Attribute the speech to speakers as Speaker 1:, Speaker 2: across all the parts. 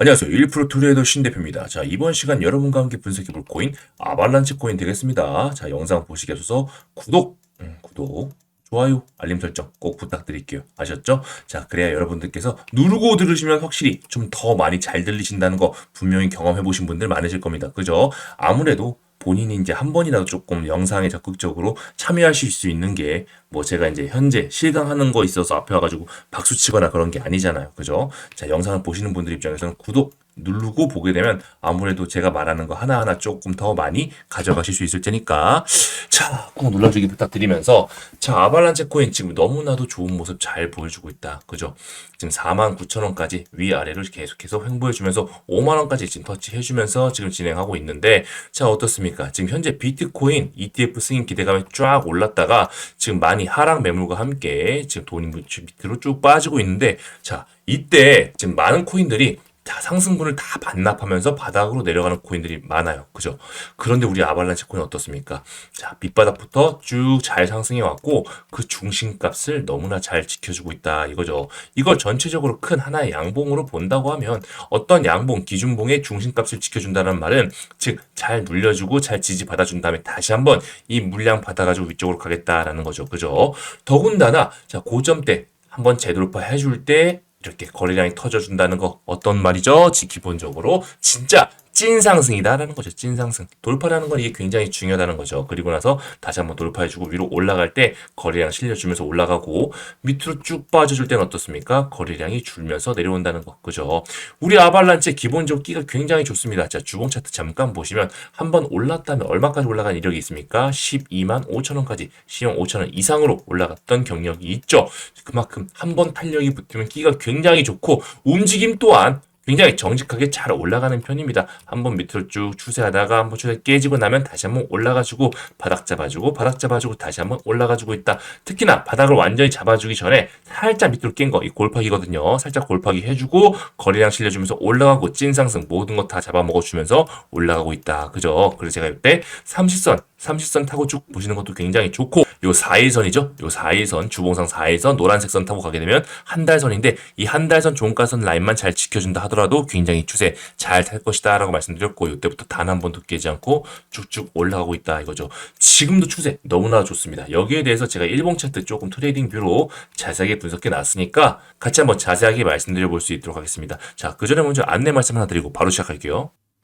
Speaker 1: 안녕하세요. 1% 트레이더 신 대표입니다. 자, 이번 시간 여러분과 함께 분석해 볼 코인 아발란치 코인 되겠습니다. 자, 영상 보시기 앞서서 구독, 음, 구독, 좋아요, 알림 설정 꼭 부탁드릴게요. 아셨죠? 자, 그래야 여러분들께서 누르고 들으시면 확실히 좀 더 많이 잘 들리신다는 거 분명히 경험해 보신 분들 많으실 겁니다. 그죠? 아무래도 본인이 이제 한 번이라도 조금 영상에 적극적으로 참여하실 수 있는 게 뭐 제가 이제 현재 실강하는 거 있어서 앞에 와가지고 박수 치거나 그런 게 아니잖아요. 그죠? 자, 영상을 보시는 분들 입장에서는 구독 누르고 보게 되면 아무래도 제가 말하는 거 하나하나 조금 더 많이 가져가실 수 있을 테니까 자, 꼭 눌러주기 부탁드리면서 자, 아발란체 코인 지금 너무나도 좋은 모습 잘 보여주고 있다. 그죠? 지금 49,000원까지 위아래로 계속해서 횡보해주면서 5만원까지 지금 터치해주면서 지금 진행하고 있는데 자, 어떻습니까? 지금 현재 비트코인 ETF 승인 기대감이 쫙 올랐다가 지금 많이 하락 매물과 함께 지금 돈이 밑으로 쭉 빠지고 있는데 자, 이때 지금 많은 코인들이 다 상승분을 다 반납하면서 바닥으로 내려가는 코인들이 많아요. 그죠? 그런데 우리 아발란체 코인 어떻습니까? 자, 밑바닥부터 쭉 잘 상승해 왔고 그 중심값을 너무나 잘 지켜주고 있다 이거죠. 이걸 전체적으로 큰 하나의 양봉으로 본다고 하면 어떤 양봉, 기준봉의 중심값을 지켜준다는 말은 즉 잘 눌려주고 잘 지지 받아준 다음에 다시 한번 이 물량 받아가지고 위쪽으로 가겠다라는 거죠. 그죠? 더군다나 자 고점 때 한번 재돌파 해줄 때 이렇게 거래량이 터져준다는 거 어떤 말이죠? 지 기본적으로 진짜 찐 상승이다라는 거죠. 찐 상승. 돌파라는 건 이게 굉장히 중요하다는 거죠. 그리고 나서 다시 한번 돌파해주고 위로 올라갈 때 거래량 실려주면서 올라가고 밑으로 쭉 빠져줄 때는 어떻습니까? 거래량이 줄면서 내려온다는 거. 그죠? 우리 아발란체 기본적 끼가 굉장히 좋습니다. 자, 주봉 차트 잠깐 보시면 한번 올랐다면 얼마까지 올라간 이력이 있습니까? 12만 5천 원까지 시용 5천 원 이상으로 올라갔던 경력이 있죠. 그만큼 한 번 탄력이 붙으면 끼가 굉장히 좋고 움직임 또한 굉장히 정직하게 잘 올라가는 편입니다. 한번 밑으로 쭉 추세하다가 한번 추세 깨지고 나면 다시 한번 올라가지고 바닥 잡아주고 바닥 잡아주고 다시 한번 올라가지고 있다. 특히나 바닥을 완전히 잡아주기 전에 살짝 밑으로 깬 거 이 골파기거든요. 살짝 골파기 해주고 거래량 실려주면서 올라가고 찐 상승 모든 거 다 잡아먹어주면서 올라가고 있다. 그죠? 그래서 제가 이때 30선 30선 타고 쭉 보시는 것도 굉장히 좋고 요 4일선이죠. 요 4일선 주봉상 4일선 노란색 선 타고 가게 되면 한 달선인데 이 한 달선 종가선 라인만 잘 지켜준다 하더라도 굉장히 추세 잘 탈 것이다 라고 말씀드렸고 이때부터 단 한 번도 깨지 않고 쭉쭉 올라가고 있다 이거죠. 지금도 추세 너무나 좋습니다. 여기에 대해서 제가 일봉 차트 조금 트레이딩 뷰로 자세하게 분석해 놨으니까 같이 한번 자세하게 말씀드려 볼 수 있도록 하겠습니다. 자, 그 전에 먼저 안내 말씀 하나 드리고 바로 시작할게요.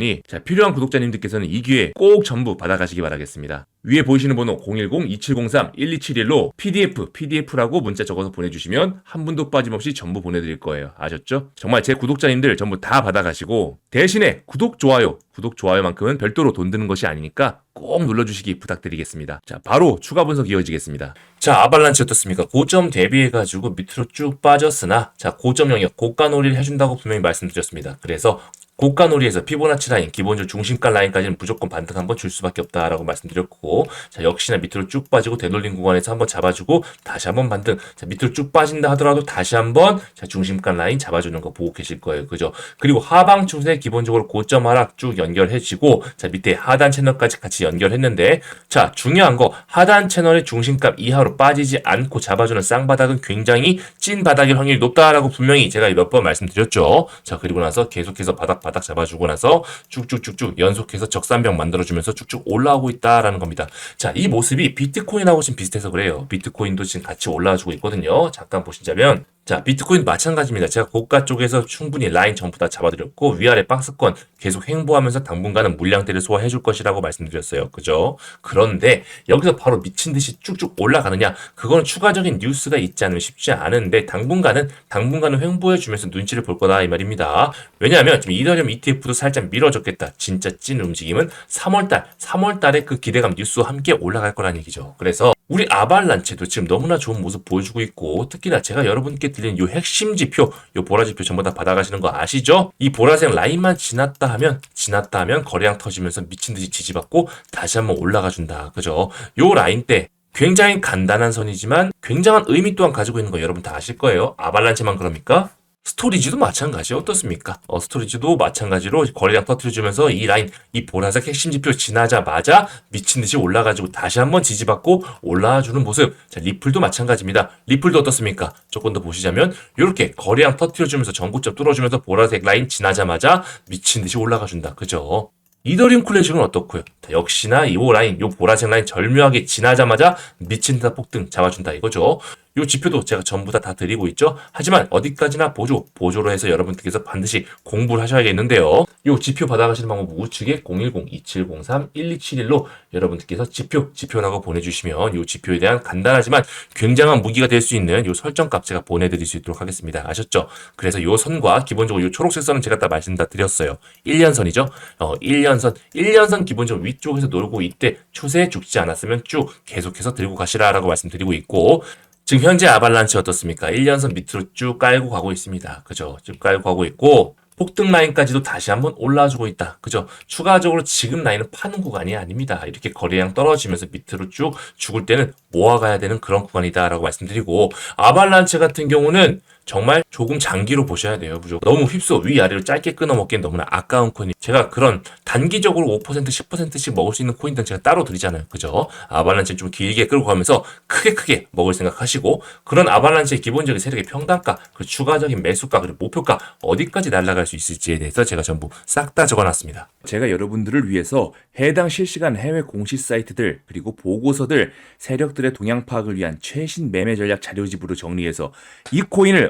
Speaker 1: 니 자, 필요한 구독자님들께서는 이 기회 꼭 전부 받아가시기 바라겠습니다. 위에 보이시는 번호 010-2703-1271로 PDF, PDF라고 문자 적어서 보내주시면 한 분도 빠짐없이 전부 보내드릴 거예요. 아셨죠? 정말 제 구독자님들 전부 다 받아가시고 대신에 구독, 좋아요, 구독, 좋아요만큼은 별도로 돈 드는 것이 아니니까 꼭 눌러주시기 부탁드리겠습니다. 자, 바로 추가 분석 이어지겠습니다. 자, 아발란치 어떻습니까? 고점 대비해가지고 밑으로 쭉 빠졌으나, 자, 고점 영역, 고가 놀이를 해준다고 분명히 말씀드렸습니다. 그래서 고가 놀이에서 피보나치 라인, 기본적으로 중심가 라인까지는 무조건 반등 한번 줄 수밖에 없다라고 말씀드렸고, 자, 역시나 밑으로 쭉 빠지고 되돌린 구간에서 한번 잡아주고, 다시 한번 반등, 자, 밑으로 쭉 빠진다 하더라도 다시 한번, 자, 중심가 라인 잡아주는 거 보고 계실 거예요. 그죠? 그리고 하방 추세 기본적으로 고점 하락 쭉 연결해지고, 자, 밑에 하단 채널까지 같이 연결했는데, 자, 중요한 거, 하단 채널의 중심값 이하로 빠지지 않고 잡아주는 쌍바닥은 굉장히 찐 바닥일 확률이 높다라고 분명히 제가 몇 번 말씀드렸죠. 자, 그리고 나서 계속해서 바닥 바닥 잡아주고 나서 쭉쭉쭉쭉 연속해서 적산병 만들어주면서 쭉쭉 올라오고 있다라는 겁니다. 자, 이 모습이 비트코인하고 지금 비슷해서 그래요. 비트코인도 지금 같이 올라와주고 있거든요. 잠깐 보시자면 자, 비트코인 마찬가지입니다. 제가 고가 쪽에서 충분히 라인 전부 다 잡아드렸고 위아래 박스권 계속 횡보하면서 당분간은 물량대를 소화해 줄 것이라고 말씀드렸어요. 그죠? 그런데 여기서 바로 미친 듯이 쭉쭉 올라가느냐? 그거는 추가적인 뉴스가 있지 않으면 쉽지 않은데 당분간은 당분간은 횡보해 주면서 눈치를 볼 거다 이 말입니다. 왜냐하면 지금 이더리움 ETF도 살짝 밀어줬겠다. 진짜 찐 움직임은 3월달, 3월달에 그 기대감 뉴스와 함께 올라갈 거란 얘기죠. 그래서 우리 아발란체도 지금 너무나 좋은 모습 보여주고 있고 특히나 제가 여러분께 드린 요 핵심 지표, 요 보라 지표 전부 다 받아가시는 거 아시죠? 이 보라색 라인만 지났다 하면 지났다 하면 거래량 터지면서 미친 듯이 지지받고 다시 한번 올라가 준다. 그죠? 요 라인 때 굉장히 간단한 선이지만 굉장한 의미 또한 가지고 있는 거 여러분 다 아실 거예요. 아발란체만 그럽니까? 스토리지도 마찬가지 어떻습니까? 어, 스토리지도 마찬가지로 거래량 터트려주면서 이 라인, 이 보라색 핵심 지표 지나자마자 미친 듯이 올라가지고 다시 한번 지지받고 올라와주는 모습. 자, 리플도 마찬가지입니다. 리플도 어떻습니까? 조금 더 보시자면 이렇게 거래량 터트려주면서 전고점 뚫어주면서 보라색 라인 지나자마자 미친 듯이 올라가준다. 그죠? 이더리움 클래식은 어떻고요? 자, 역시나 이 라인, 이 보라색 라인 절묘하게 지나자마자 미친 듯한 폭등 잡아준다 이거죠. 이 지표도 제가 전부 다 다 드리고 있죠. 하지만 어디까지나 보조, 보조로 해서 여러분들께서 반드시 공부를 하셔야겠는데요. 이 지표 받아가시는 방법 우측에 010-2703-1271로 여러분들께서 지표, 지표라고 보내주시면 이 지표에 대한 간단하지만 굉장한 무기가 될 수 있는 이 설정값 제가 보내드릴 수 있도록 하겠습니다. 아셨죠? 그래서 이 선과 기본적으로 이 초록색 선은 제가 다 말씀 다 드렸어요. 1년선이죠. 어, 1년선, 1년선 기본적으로 위쪽에서 놀고 이때 추세에 죽지 않았으면 쭉 계속해서 들고 가시라라고 말씀드리고 있고 지금 현재 아발란치 어떻습니까? 1년선 밑으로 쭉 깔고 가고 있습니다. 그죠? 쭉 깔고 가고 있고 폭등 라인까지도 다시 한번 올라주고 있다. 그죠? 추가적으로 지금 라인은 파는 구간이 아닙니다. 이렇게 거래량 떨어지면서 밑으로 쭉 죽을 때는 모아가야 되는 그런 구간이다라고 말씀드리고 아발란체 같은 경우는 정말 조금 장기로 보셔야 돼요. 무조건. 너무 휩쓸어 위아래로 짧게 끊어 먹기엔 너무나 아까운 코인이 제가 그런 단기적으로 5% 10%씩 먹을 수 있는 코인들은 제가 따로 드리잖아요. 그죠? 아발란체 좀 길게 끌고 가면서 크게 크게 먹을 생각하시고 그런 아발란체의 기본적인 세력의 평단가 그리고 추가적인 매수가 그리고 목표가 어디까지 날아갈 수 있을지에 대해서 제가 전부 싹 다 적어놨습니다. 제가 여러분들을 위해서 해당 실시간 해외 공시 사이트들 그리고 보고서들 세력들의 동향 파악을 위한 최신 매매 전략 자료집으로 정리해서 이 코인을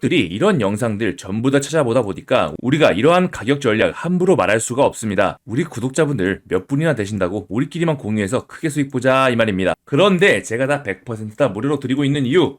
Speaker 1: 들이 이런 영상들 전부 다 찾아보다 보니까 우리가 이러한 가격 전략 함부로 말할 수가 없습니다. 우리 구독자분들 몇 분이나 되신다고 우리끼리만 공유해서 크게 수익 보자 이 말입니다. 그런데 제가 다 100%다 무료로 드리고 있는 이유